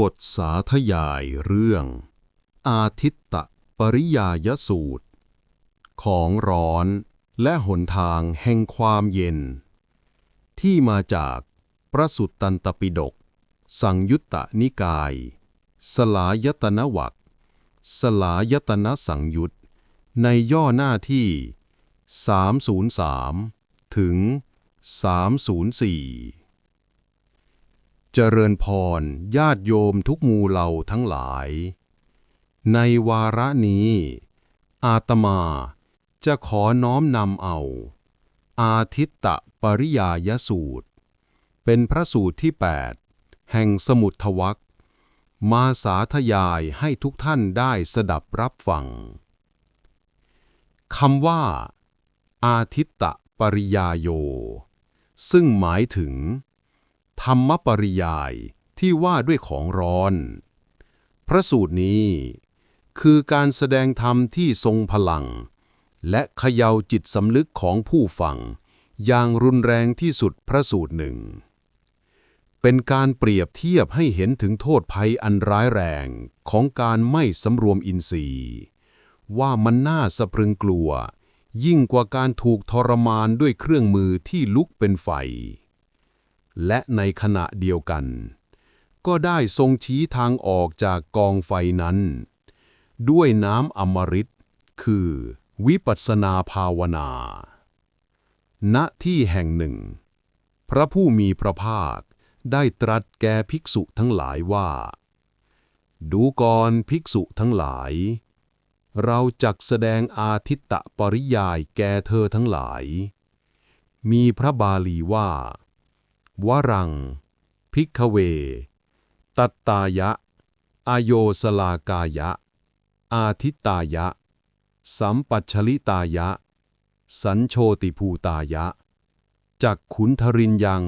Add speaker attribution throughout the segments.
Speaker 1: บทสาธยายเรื่อง อาทิตตปริยายสูตร ของร้อนและหนทางแห่งความเย็น ที่มาจากพระสุตตันตปิฎกสังยุตตนิกาย สลายตนวักสลายตนสังยุตในย่อหน้าที่ 303 ถึง 304 เจริญพร ญาติโยมทุกมูเหล่าทั้งหลาย ในวาระนี้ อาตมาจะขอน้อมนำเอา อาทิตตะปริยายสูตร เป็นพระสูตรที่ 8 แห่งสมุทวักมาสาธยายให้ทุกท่านได้สดับรับฟังคำว่า อาทิตตะปริยายโย ซึ่งหมายถึง ธรรมปริยายที่ว่าด้วยของร้อน พระสูตรนี้ คือการแสดงธรรมที่ทรงพลัง และเขย่าจิตสำลึกของผู้ฟัง อย่างรุนแรงที่สุดพระสูตรหนึ่ง เป็นการเปรียบเทียบให้เห็นถึงโทษภัยอันร้ายแรงของการไม่สำรวมอินทรีย์ ว่ามันน่าสะพรึงกลัว ยิ่งกว่าการถูกทรมานด้วยเครื่องมือที่ลุกเป็นไฟ และในขณะเดียวกัน ก็ได้ทรงชี้ทางออกจากกองไฟนั้น ด้วยน้ำอมฤตคือวิปัสสนาภาวนา ณ ที่แห่งหนึ่ง พระผู้มีพระภาคได้ตรัสแก่ภิกษุทั้งหลายว่า ดูก่อนภิกษุทั้งหลาย เราจักแสดงอาทิตตปริยายแก่เธอทั้งหลาย มีพระบาลีว่า วรัง พิกเว ตัตตายะ อโยสลากายะ อาทิตตายะ สัมปัชลิตายะ สัญโชติภูตายะ จักขุนทรินยัง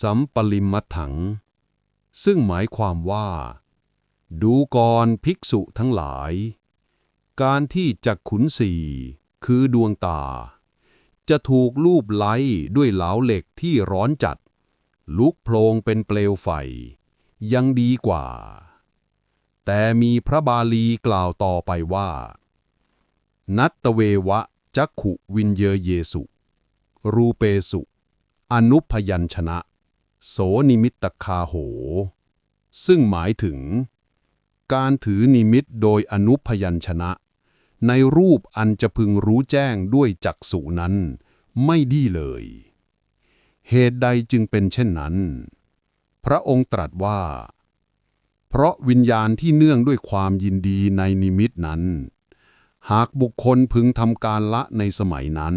Speaker 1: สัมปลิมมัตถัง ซึ่งหมายความว่า ดูก่อนภิกษุทั้งหลาย การที่จักขุนสี่คือดวงตาจะถูกลูบไล้ด้วยเหลาเหล็กที่ร้อนจัด ลุกโพลงเป็นเปลวไฟ ยังดีกว่า แต่มีพระบาลีกล่าวต่อไปว่า นัตตเววะจักขุวินเยเยสุ รูเปสุ อนุพยัญชนะ โสนิมิตตคาโห ซึ่งหมายถึง การถือนิมิตโดยอนุพยัญชนะ ในรูปอันจะพึงรู้แจ้งด้วยจักษุนั้น ไม่ดีเลย เหตุใดจึงเป็นเช่นนั้น พระองค์ตรัสว่า เพราะวิญญาณที่เนื่องด้วยความยินดีในนิมิตนั้น หากบุคคลพึงทำการละในสมัยนั้น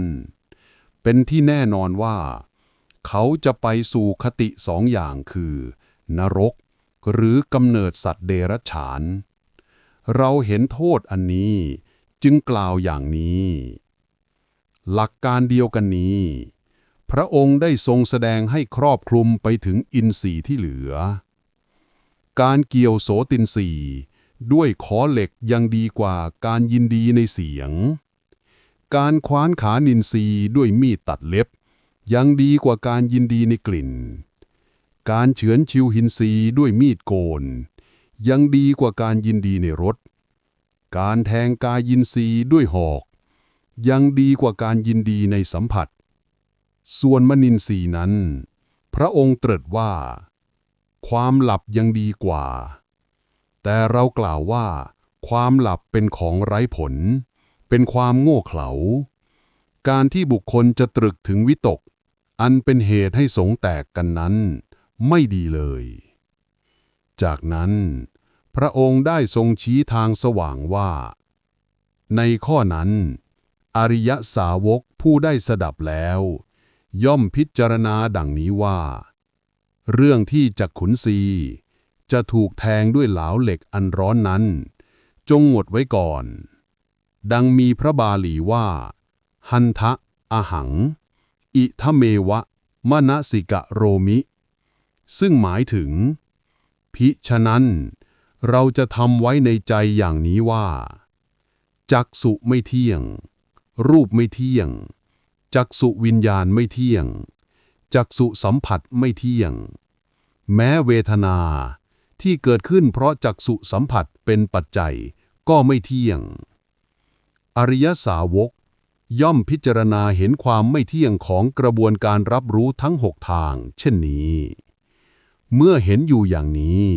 Speaker 1: เป็นที่แน่นอนว่า เขาจะไปสู่คติสองอย่างคือ นรก หรือกำเนิดสัตว์เดรัจฉาน เราเห็นโทษอันนี้จึงกล่าวอย่างนี้ หลักการเดียวกันนี้ พระองค์ได้ทรงแสดงให้ครอบคลุมไปถึงอินทรีย์ที่เหลือ การเกี่ยวโสตินทรีย์ด้วยขอเหล็กยังดีกว่าการยินดีในเสียง การคว้านขานินทรีย์ด้วยมีดตัดเล็บ ยังดีกว่าการยินดีในกลิ่น การเฉือนชิวหินทรีย์ด้วยมีดโกน ยังดีกว่าการยินดีในรส การแทงกายยินทรีย์ด้วยหอก ยังดีกว่าการยินดีในสัมผัส ส่วนมนินทรีนั้น พระองค์ตรัสว่า ความหลับยังดีกว่า แต่เรากล่าวว่า ความหลับเป็นของไร้ผล เป็นความโง่เขลา การที่บุคคลจะตรึกถึงวิตก อันเป็นเหตุให้สงแตกกันนั้น ไม่ดีเลย จากนั้น พระองค์ได้ทรงชี้ทางสว่างว่า ในข้อนั้น อริยสาวกผู้ได้สดับแล้ว ย่อมพิจารณาดังนี้ว่า เรื่องที่จักขุนซีจะถูกแทงด้วยเหลาเหล็กอันร้อนนั้น จงหมดไว้ก่อน ดังมีพระบาลีว่า หันทะอหัง อิทะเมวะมณสิกะโรมิ ซึ่งหมายถึง พิฉะนั้น เราจะทำไว้ในใจอย่างนี้ว่า จักสุไม่เที่ยง รูปไม่เที่ยง จักสุวิญญาณไม่เที่ยง จักสุสัมผัสไม่เที่ยง แม้เวทนาที่เกิดขึ้นเพราะจักษุสัมผัสเป็นปัจจัยก็ไม่เที่ยง อริยสาวก ย่อมพิจารณาเห็นความไม่เที่ยงของกระบวนการรับรู้ทั้งหกทาง เช่นนี้ เมื่อเห็นอยู่อย่างนี้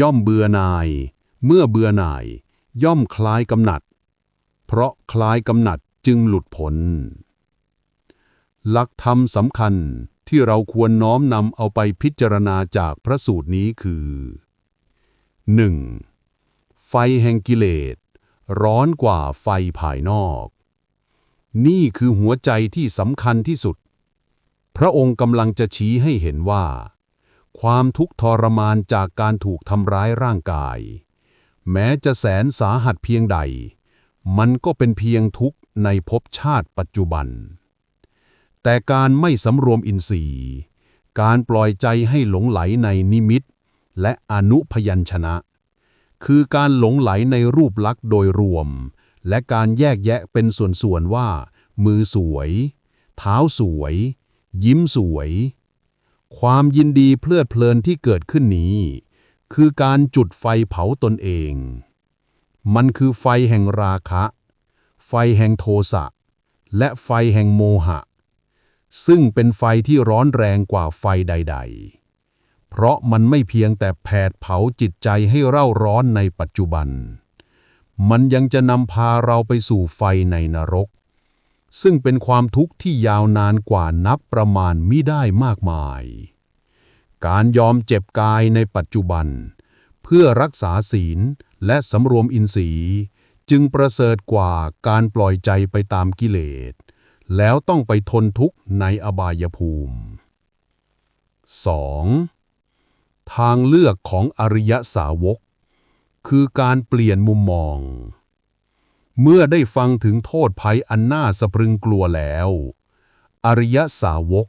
Speaker 1: ย่อมเบื่อหน่าย เมื่อเบื่อหน่าย ย่อมคลายกำหนัด เพราะคลายกำหนัดจึงหลุดพ้น หลักธรรมสำคัญที่เราควรน้อมนำเอาไปพิจารณาจากพระสูตรนี้คือ 1. ไฟแห่งกิเลส ร้อนกว่าไฟภายนอก นี่คือหัวใจที่สำคัญที่สุด พระองค์กำลังจะชี้ให้เห็นว่า ความทุกข์ทรมานจากการถูกทำร้ายร่างกาย แม้จะแสนสาหัสเพียงใด มันก็เป็นเพียงทุกข์ในภพชาติปัจจุบัน แต่การไม่สำรวมอินทรีย์ การปล่อยใจให้หลงไหลในนิมิต และอนุพยัญชนะ คือการหลงไหลในรูปลักษณ์โดยรวม และการแยกแยะเป็นส่วนๆว่า มือสวย เท้าสวย ยิ้มสวย ความยินดีเพลิดเพลินที่เกิดขึ้นนี้ คือการจุดไฟเผาตนเอง มันคือไฟแห่งราคะ ไฟแห่งโทสะ และไฟแห่งโมหะ ซึ่งเป็นไฟที่ร้อนแรงกว่าไฟใด ๆ เพราะมันไม่เพียงแต่แผดเผาจิตใจให้เร่าร้อนในปัจจุบัน มันยังจะนำพาเราไปสู่ไฟในนรก ซึ่งเป็นความทุกข์ที่ยาวนานกว่านับประมาณมิได้มากมาย การยอมเจ็บกายในปัจจุบัน เพื่อรักษาศีลและสำรวมอินทรีย์ จึงประเสริฐกว่าการปล่อยใจไปตามกิเลส แล้วต้องไปทนทุกข์ในอบายภูมิ 2. ทางเลือกของอริยสาวก คือการเปลี่ยนมุมมอง เมื่อได้ฟังถึงโทษภัยอันน่าสะพรึงกลัวแล้ว อริยสาวก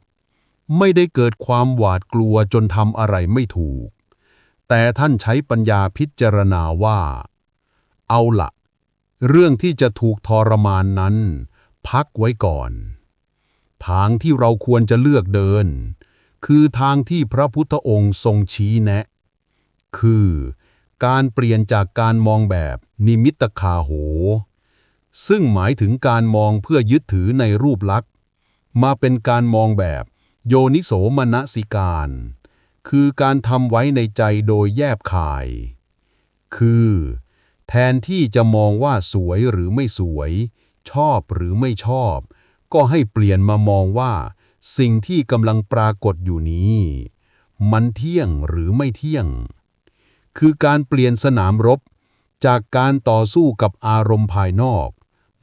Speaker 1: ไม่ได้เกิดความหวาดกลัวจนทำอะไรไม่ถูก แต่ท่านใช้ปัญญาพิจารณาว่า เอาละเรื่องที่จะถูกทรมานนั้น พักไว้ก่อน ทางที่เราควรจะเลือกเดิน คือทางที่พระพุทธองค์ทรงชี้แนะ คือการเปลี่ยนจากการมองแบบนิมิตคาโห ซึ่งหมายถึงการมองเพื่อยึดถือในรูปลักษณ์ มาเป็นการมองแบบโยนิโสมนสิการ คือการทำไว้ในใจโดยแยบคาย คือ แทนที่จะมองว่าสวยหรือไม่สวย ชอบหรือไม่ชอบ ก็ให้เปลี่ยนมามองว่า สิ่งที่กำลังปรากฏอยู่นี้ มันเที่ยงหรือไม่เที่ยง คือการเปลี่ยนสนามรบ จากการต่อสู้กับอารมณ์ภายนอก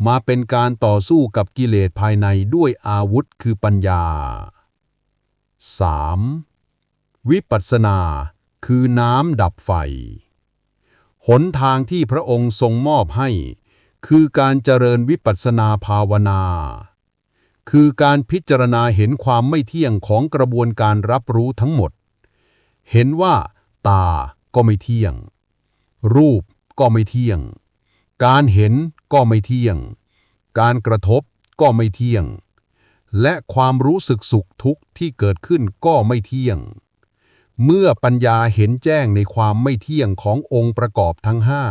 Speaker 1: มาเป็นการต่อสู้กับกิเลสภายในด้วยอาวุธคือปัญญา 3. วิปัสสนาคือน้ำดับไฟ หนทางที่พระองค์ทรงมอบให้ คือการเจริญวิปัสสนาภาวนา คือการพิจารณาเห็นความไม่เที่ยงของกระบวนการรับรู้ทั้งหมด เห็นว่า ตาก็ไม่เที่ยง รูปก็ไม่เที่ยง การเห็นก็ไม่เที่ยง การกระทบก็ไม่เที่ยง และความรู้สึกสุขทุกข์ที่เกิดขึ้นก็ไม่เที่ยง เมื่อปัญญาเห็นแจ้งในความไม่เที่ยงขององค์ประกอบทั้งห้า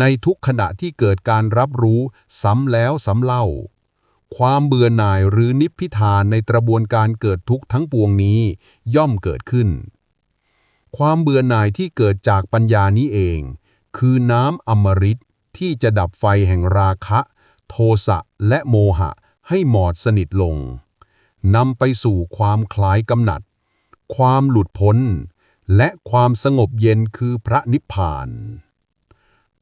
Speaker 1: ในทุกขณะที่เกิดการรับรู้ซ้ำแล้วซ้ำเล่า ความเบื่อหน่ายหรือนิพพิทานในกระบวนการเกิดทุกข์ทั้งปวงนี้ย่อมเกิดขึ้น ความเบื่อหน่ายที่เกิดจากปัญญานี้เอง คือน้ำอมฤตที่จะดับไฟแห่งราคะ โทสะและโมหะให้หมอดสนิทลงนำไปสู่ความคลายกำหนัด ความหลุดพ้น และความสงบเย็นคือพระนิพพาน